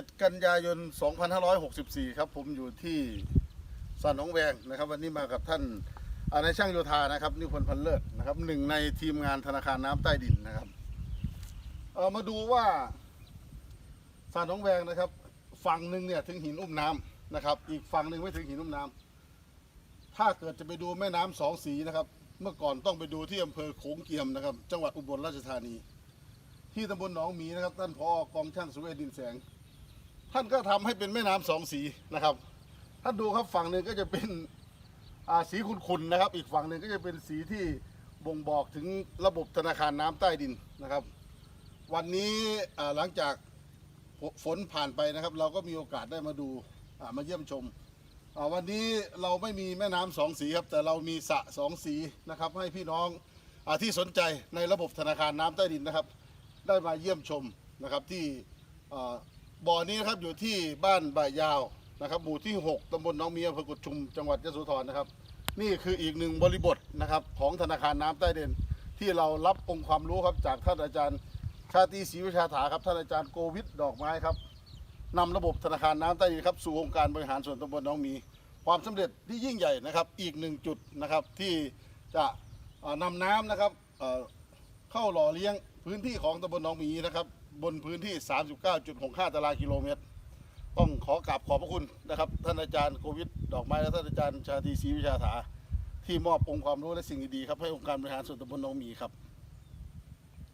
7 กันยายน 2564 ครับ ผมอยู่ที่สันหนองแวงนะครับ วันนี้มากับท่านอานายช่างโยธานะครับนิพนธ์พันเลิศนะครับหนึ่งในทีมงานธนาคารน้ำใต้ดินนะครับเออมาดูว่าสันหนองแวงนะครับ ฝั่งหนึ่งเนี่ยถึงหินอุ้มน้ำนะครับ อีกฝั่งหนึ่งไม่ถึงหินอุ้มน้ำถ้าเกิดจะไปดูแม่น้ำสองสีนะครับ เมื่อก่อนต้องไปดูที่อำเภอโขงเกียมนะครับ จังหวัดอุบลราชธานี ที่ตำบลหนองหมีนะครับ ท่านพอกองช่างสุเวดินแสง ท่านก็ทำให้เป็นแม่น้ำสองสีนะครับท่านดูครับฝั่งหนึ่งก็จะเป็นสีขุ่นๆนะครับ อีกฝั่งหนึ่งก็จะเป็นสีที่บ่งบอกถึงระบบธนาคารน้ำใต้ดินนะครับ วันนี้หลังจากฝนผ่านไปนะครับ เราก็มีโอกาสได้มาดูมาเยี่ยมชมวันนี้เราไม่มีแม่น้ำสองสีครับ แต่เรามีสระสองสีนะครับ ให้พี่น้องอที่สนใจในระบบธนาคารน้ำใต้ดินนะครับ ได้มาเยี่ยมชมนะครับที่ บ่อนี้นะครับอยู่ที่บ้านบ่ายยาวนะครับ หมู่ที่ 6ตำบลน้องเมียอำเภอกุดชุม จังหวัดยะโสธรนะครับ นี่คืออีกหนึ่งบริบทนะครับของธนาคารน้ำใต้เดินที่เรารับองค์ความรู้ครับจากท่านอาจารย์ชาตรีศรีวิชาถาครับท่านอาจารย์โกวิทดอกไม้ครับนำระบบธนาคารน้ำใต้ดินครับสู่องค์การบริหารส่วนตำบลน้องมี ความสำเร็จที่ยิ่งใหญ่นะครับ อีกหนึ่งจุดนะครับที่จะเอ่อนำน้ำนะครับเข้าหล่อเลี้ยงพื้นที่ของตำบลหนองมีนะครับ บนพื้นที่ 39.65 ตารางกิโลเมตร ต้องขอกราบขอบพระคุณนะครับ ท่านอาจารย์โควิดดอกไม้และท่านอาจารย์ชาตรีศรีวิชาถา ที่มอบองค์ความรู้และสิ่งดีๆครับให้องค์การบริหารส่วนตำบลหนองหมีครับ